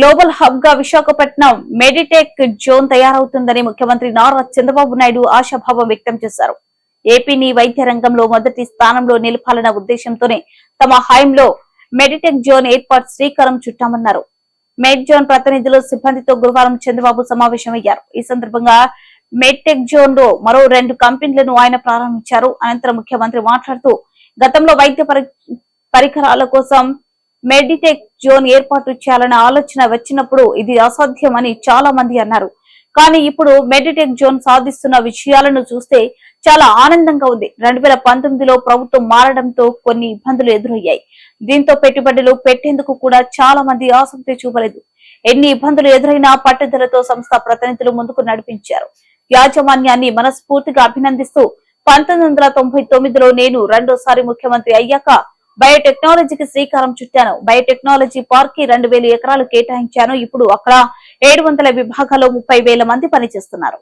Global హబ్గా Visakhapatnam meditech zone తయారవుతుందని ముఖ్యమంత్రి నారా చంద్రబాబు నాయుడు ఆశాభావం వ్యక్తం చేశారు. ఏపీని వైద్య రంగంలో మొదటి స్థానంలో నిలపాలన్న ఉద్దేశంతోనే తమ హయాంలో మెడిటెక్ జోన్ ఏర్పాటు శ్రీకారం చుట్టామన్నారు. మెడ్ జోన్ ప్రతినిధులు సిబ్బందితో గురువారం చంద్రబాబు సమావేశమయ్యారు. ఈ సందర్భంగా మెడ్టెక్ జోన్లో మరో రెండు కంపెనీలను ఆయన ప్రారంభించారు. అనంతరం ముఖ్యమంత్రి మాట్లాడుతూ గతంలో వైద్య పరి- పరికరాల కోసం మెడిటెక్ జోన్ ఏర్పాటు చేయాలనే ఆలోచన వచ్చినప్పుడు ఇది అసాధ్యమని చాలా మంది అన్నారు. కానీ ఇప్పుడు మెడిటెక్ జోన్ సాధిస్తున్న విషయాలను చూస్తే చాలా ఆనందంగా ఉంది. రెండు వేల పంతొమ్మిదిలో ప్రభుత్వం మారడంతో కొన్ని ఇబ్బందులు ఎదురయ్యాయి. దీంతో పెట్టుబడులు పెట్టేందుకు కూడా చాలా మంది ఆసక్తి చూపలేదు. ఎన్ని ఇబ్బందులు ఎదురైనా పట్టుదలతో సంస్థ ప్రతినిధులు ముందుకు నడిపించారు. యాజమాన్యాన్ని మనస్ఫూర్తిగా అభినందిస్తూ పంతొమ్మిది వందల తొంభై తొమ్మిదిలో నేను రెండోసారి ముఖ్యమంత్రి అయ్యాక బయోటెక్నాలజీకి శ్రీకారం చుట్టాను. బయోటెక్నాలజీ పార్క్కి రెండు ఎకరాలు కేటాయించాను. ఇప్పుడు అక్కడ ఏడు వందల విభాగాల్లో ముప్పై వేల మంది పనిచేస్తున్నారు.